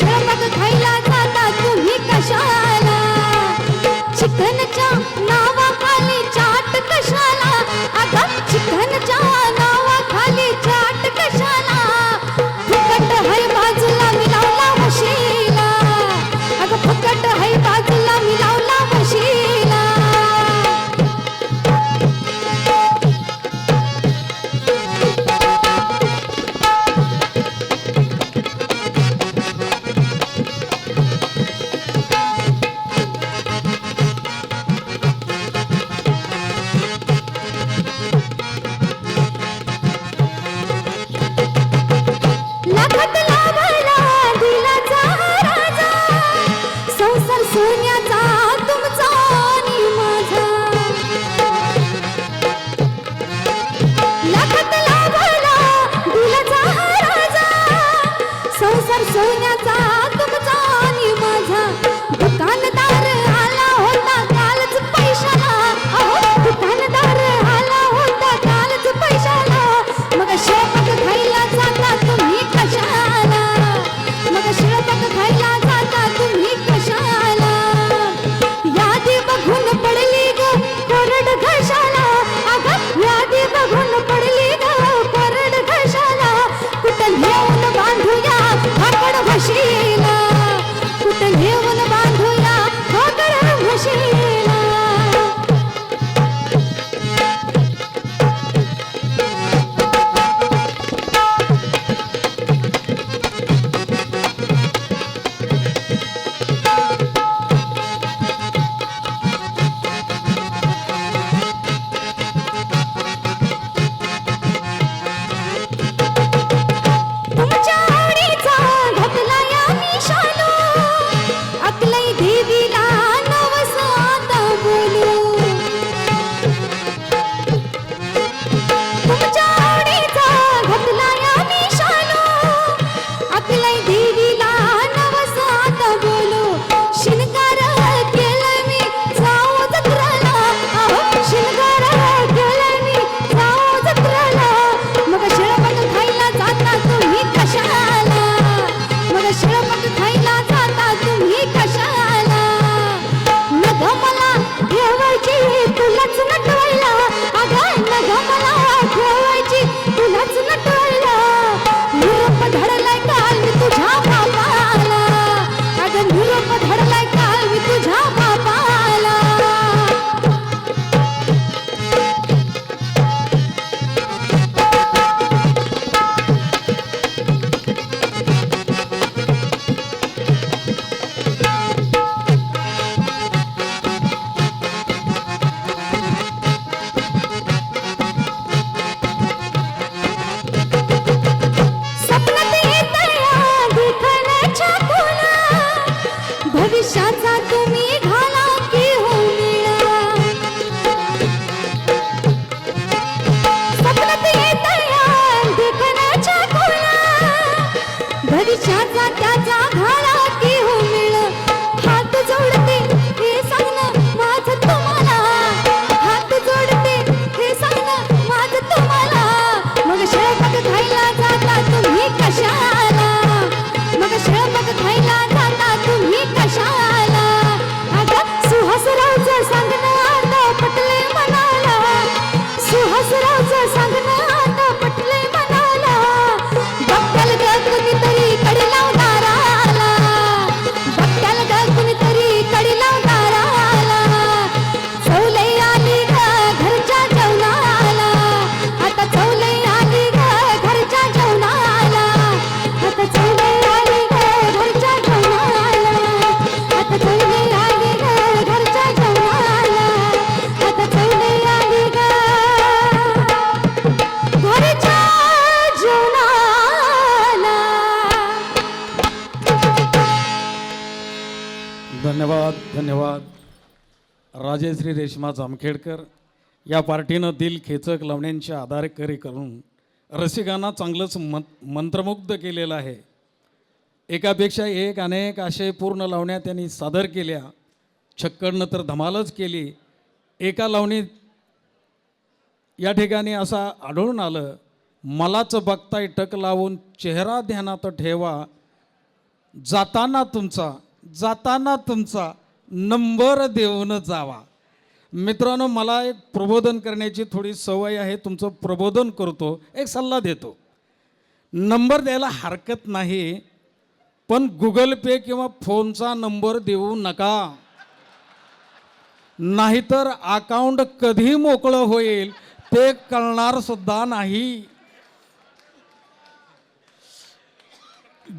मग शेळपाक संसार सोन्याचा भविष्याचा राजेश्री रेश्मा जामखेडकर या पार्टीनं दिल खेचक लावण्यांचे आधारकरी करून रसिकांना चांगलंच मं मंत्रमुग्ध केलेलं आहे. एकापेक्षा एक अनेक असे पूर्ण लावण्या त्यांनी सादर केल्या. छक्कडनं तर धमालच केली. एका लावणीत या ठिकाणी असा आढळून आलं मलाच बघताय टक लावून चेहरा ध्यानात ठेवा. जाताना तुमचा जाताना तुमचा नंबर देऊन जावा. मित्रांनो मला एक प्रबोधन करण्याची थोडी सवय आहे. तुमचं प्रबोधन करतो. एक सल्ला देतो. नंबर द्यायला हरकत नाही पण गुगल पे किंवा फोनचा नंबर देऊ नका. नाहीतर अकाउंट कधी मोकळं होईल ते कळणार सुद्धा नाही.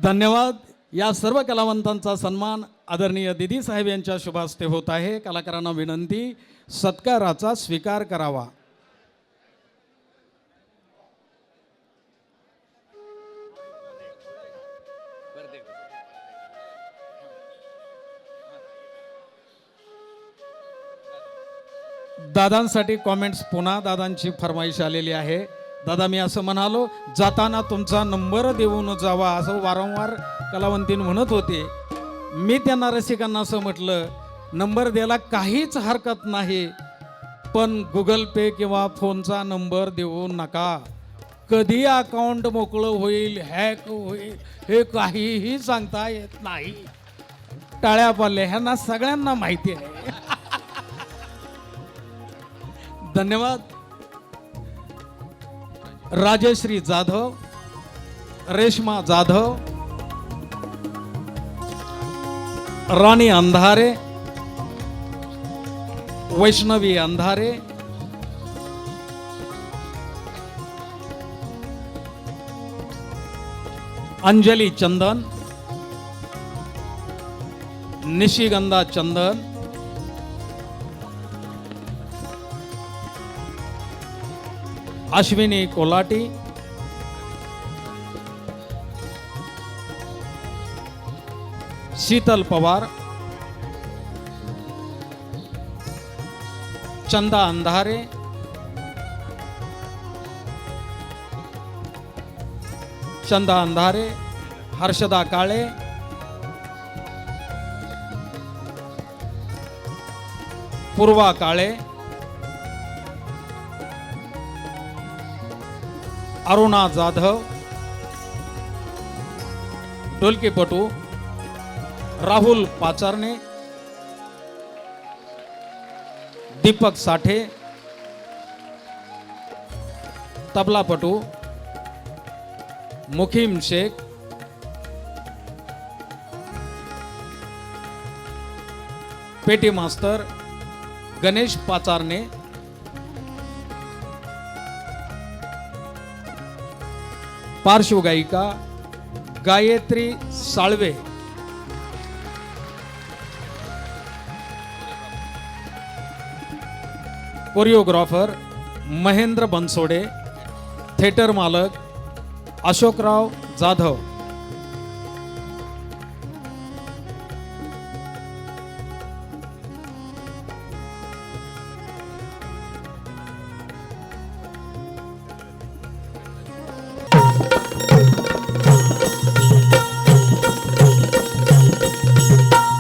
धन्यवाद. या सर्व कलावंतांचा सन्मान. आदरणीय दिदी साहेब यांच्या शुभास्ते होत आहे. कलाकारांना विनंती सत्काराचा स्वीकार करावा. दादांसाठी कॉमेंट्स पुन्हा दादांची फरमाईश आलेली आहे. दादा मी असं म्हणालो जाताना तुमचा नंबर देऊन जावा असं वारंवार कलावंतीन म्हणत होते. मी त्यांना रसिकांना असं म्हटलं नंबर द्यायला काहीच हरकत नाही पण गुगल पे किंवा फोनचा नंबर देऊ नका. कधी अकाउंट मोकळं होईल हॅक होईल हे काहीही सांगता येत नाही. टाळ्या पडल्या. ह्यांना सगळ्यांना माहिती आहे. धन्यवाद. राजश्री जाधव रेश्मा जाधव राणी अंधारे वैष्णवी अंधारे अंजली चंदन निशिगंधा चंदन अश्विनी कोलाटी शीतल पवार चंदा अंधारे चंदा अंधारे हर्षदा काळे पूर्वा काळे अरुणा जाधव ढोलकीपटू राहुल पाचारणे दीपक साठे तबलापटू मुखीम शेख पेटी मास्तर गणेश पाचारणे पार्श्वगायिका गायत्री साळवे. कोरिओग्राफर महेंद्र बनसोडे थेटर मालक अशोकराव जाधव.